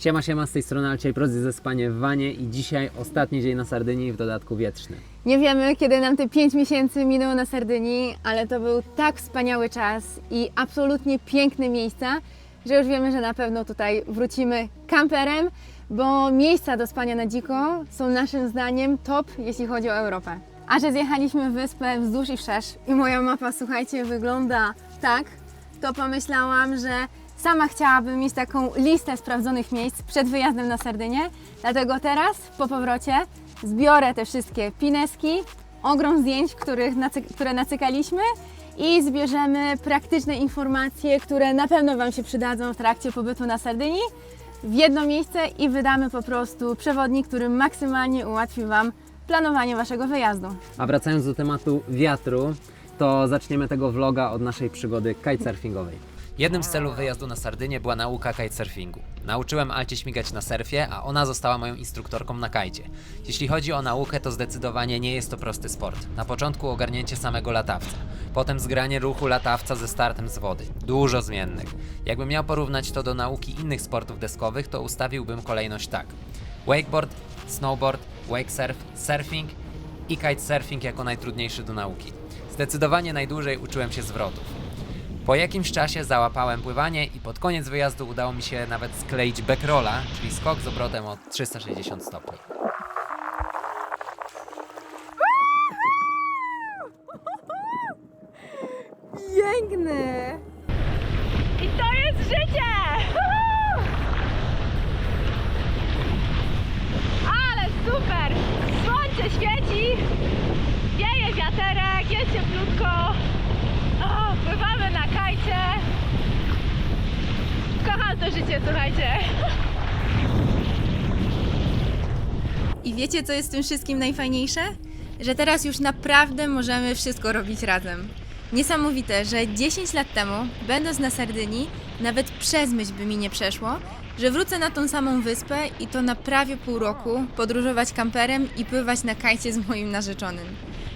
Siema, siema, z tej strony Alciej Prozy ze Spanie w Wanie i dzisiaj ostatni dzień na Sardynii, w dodatku wietrzny. Nie wiemy, kiedy nam te 5 miesięcy minęło na Sardynii, ale to był tak wspaniały czas i absolutnie piękne miejsca, że już wiemy, że na pewno tutaj wrócimy kamperem, bo miejsca do spania na dziko są naszym zdaniem top, jeśli chodzi o Europę. A że zjechaliśmy wyspę wzdłuż i wszerz i moja mapa, słuchajcie, wygląda tak, to pomyślałam, że sama chciałabym mieć taką listę sprawdzonych miejsc przed wyjazdem na Sardynię. Dlatego teraz, po powrocie, zbiorę te wszystkie pineski, ogrom zdjęć, których które nacykaliśmy i zbierzemy praktyczne informacje, które na pewno Wam się przydadzą w trakcie pobytu na Sardynii w jedno miejsce i wydamy po prostu przewodnik, który maksymalnie ułatwi Wam planowanie Waszego wyjazdu. A wracając do tematu wiatru, to zaczniemy tego vloga od naszej przygody kitesurfingowej. Jednym z celów wyjazdu na Sardynię była nauka kitesurfingu. Nauczyłem Alcie śmigać na surfie, a ona została moją instruktorką na kajcie. Jeśli chodzi o naukę, to zdecydowanie nie jest to prosty sport. Na początku ogarnięcie samego latawca, potem zgranie ruchu latawca ze startem z wody. Dużo zmiennych. Jakbym miał porównać to do nauki innych sportów deskowych, to ustawiłbym kolejność tak. Wakeboard, snowboard, wakesurf, surfing i kitesurfing jako najtrudniejszy do nauki. Zdecydowanie najdłużej uczyłem się zwrotów. Po jakimś czasie załapałem pływanie i pod koniec wyjazdu udało mi się nawet skleić backrolla, czyli skok z obrotem o 360 stopni. Piękny! I to jest życie! Ale super! Słońce świeci, wieje wiaterek, jest cieplutko. Pływamy na kajcie. Kocham to życie, słuchajcie. I wiecie, co jest w tym wszystkim najfajniejsze? Że teraz już naprawdę możemy wszystko robić razem. Niesamowite, że 10 lat temu, będąc na Sardynii, nawet przez myśl by mi nie przeszło, że wrócę na tą samą wyspę i to na prawie pół roku podróżować kamperem i pływać na kajcie z moim narzeczonym.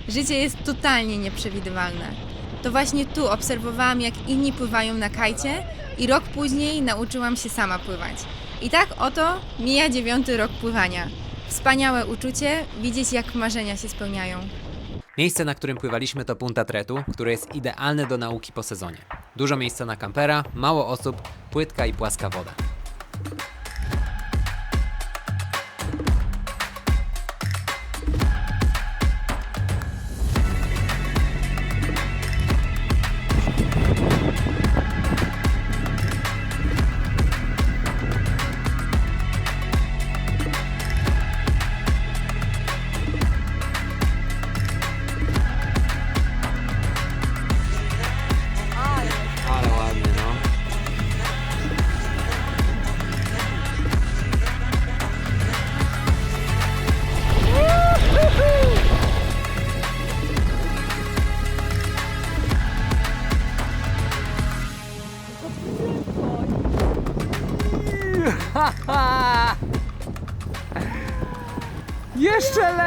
Życie jest totalnie nieprzewidywalne. To właśnie tu obserwowałam, jak inni pływają na kajcie i rok później nauczyłam się sama pływać. I tak oto mija dziewiąty rok pływania. Wspaniałe uczucie widzieć, jak marzenia się spełniają. Miejsce, na którym pływaliśmy to Punta Tretu, które jest idealne do nauki po sezonie. Dużo miejsca na kampera, mało osób, płytka i płaska woda.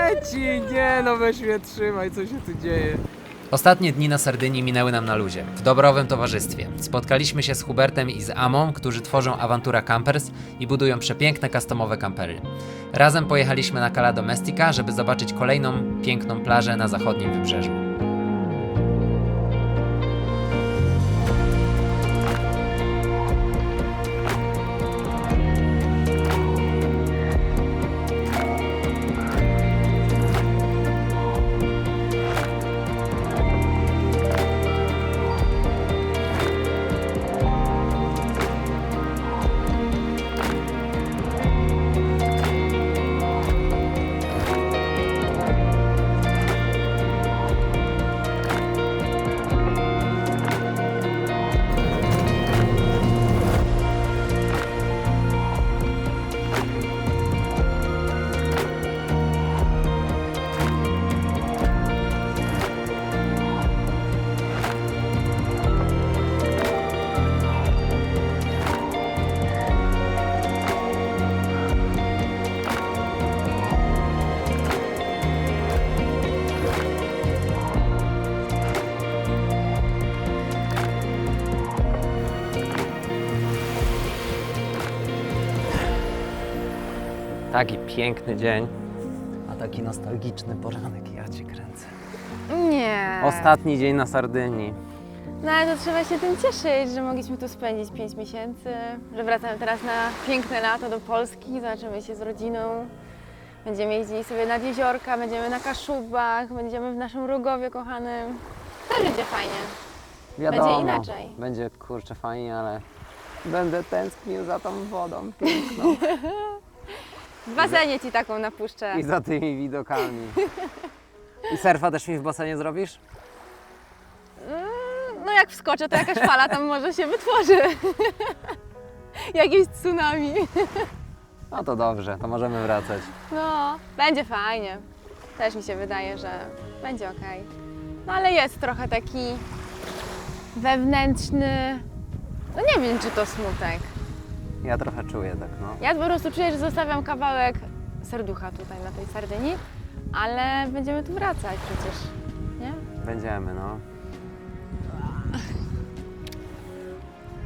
Leci! Nie no, weź mnie trzymaj, co się tu dzieje? Ostatnie dni na Sardynii minęły nam na luzie, w dobrowym towarzystwie. Spotkaliśmy się z Hubertem i z Amą, którzy tworzą Avantura Campers i budują przepiękne customowe kampery. Razem pojechaliśmy na Cala Domestica, żeby zobaczyć kolejną piękną plażę na zachodnim wybrzeżu. Taki piękny dzień, a taki nostalgiczny poranek, ja cię kręcę. Nie. Ostatni dzień na Sardynii. No ale to trzeba się tym cieszyć, że mogliśmy tu spędzić 5 miesięcy, że wracamy teraz na piękne lato do Polski, zobaczymy się z rodziną. Będziemy jeździli sobie nad jeziorka, będziemy na Kaszubach, będziemy w naszym Rogowie kochanym. To będzie fajnie. Wiadomo, inaczej. Będzie kurczę fajnie, ale będę tęsknił za tą wodą piękną W basenie ci taką napuszczę. i za tymi widokami. I surfa też mi w basenie zrobisz? Mm, No jak wskoczę, to jakaś fala tam może się wytworzy. Jakieś tsunami. No to dobrze, to możemy wracać. No, będzie fajnie. Też mi się wydaje, że będzie ok. No ale jest trochę taki wewnętrzny. No nie wiem, czy to smutek. Ja trochę czuję tak, no. Ja po prostu czuję, że zostawiam kawałek serducha tutaj na tej Sardynii, ale będziemy tu wracać przecież, nie? Będziemy, no.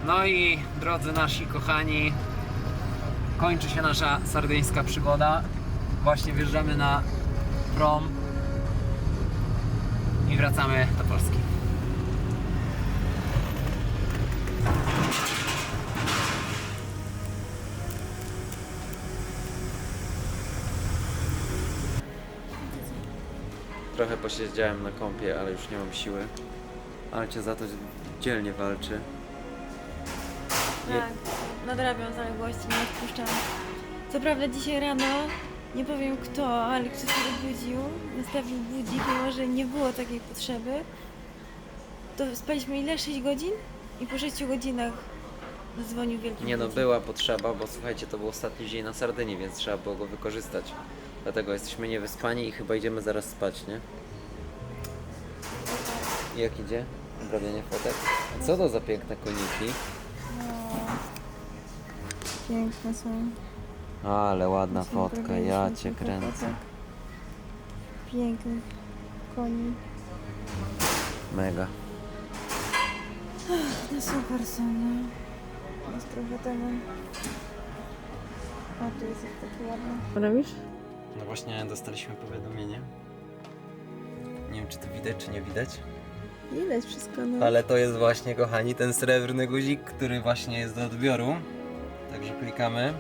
No i drodzy nasi kochani, kończy się nasza sardyńska przygoda. Właśnie wjeżdżamy na prom i wracamy do Polski. Trochę posiedziałem na kąpie, ale już nie mam siły. Ale cię za to dzielnie walczy. Tak, nadrabiam zaległości, nie odpuszczam. Co prawda dzisiaj rano, nie powiem kto, ale ktoś mnie obudził, nastawił budzik, mimo że nie było takiej potrzeby. To spaliśmy ile? 6 godzin? I po 6 godzinach zadzwonił wielki Nie no, budzik. była potrzeba, bo słuchajcie, to był ostatni dzień na Sardynii, więc trzeba było go wykorzystać. Dlatego jesteśmy niewyspani i chyba idziemy zaraz spać, nie? Jak idzie? Obrabianie fotek? Co to za piękne koniki? Piękne są. Ale ładna Są fotka, ja cię kręcę. fotek. Pięknych koni. Mega. No super są, nie? Jest trochę tego. A tu jest taki ładny. Robisz? No właśnie dostaliśmy powiadomienie. Nie wiem, czy to widać, czy nie widać. Widać wszystko, no. Ale to jest właśnie, kochani, ten srebrny guzik, który właśnie jest do odbioru. Także klikamy.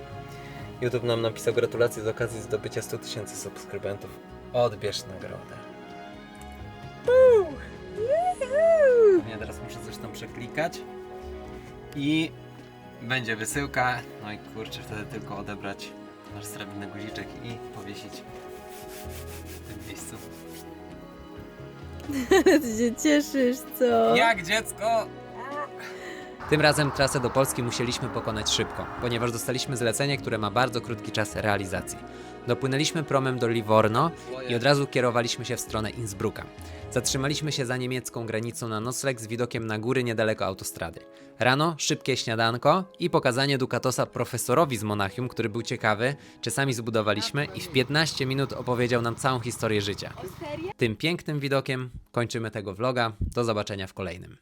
YouTube nam napisał gratulacje z okazji zdobycia 100 tysięcy subskrybentów. Odbierz nagrodę. Ja teraz muszę coś tam przeklikać. I będzie wysyłka. No i kurczę, wtedy tylko odebrać nasz srebrny guziczek i powiesić w tym miejscu. Ty się cieszysz, co? Jak dziecko! Tym razem trasę do Polski musieliśmy pokonać szybko, ponieważ dostaliśmy zlecenie, które ma bardzo krótki czas realizacji. Dopłynęliśmy promem do Livorno i od razu kierowaliśmy się w stronę Innsbrucka. Zatrzymaliśmy się za niemiecką granicą na nocleg z widokiem na góry niedaleko autostrady. Rano szybkie śniadanko i pokazanie Dukatosa profesorowi z Monachium, który był ciekawy, czy sami zbudowaliśmy i w 15 minut opowiedział nam całą historię życia. Tym pięknym widokiem kończymy tego vloga. Do zobaczenia w kolejnym.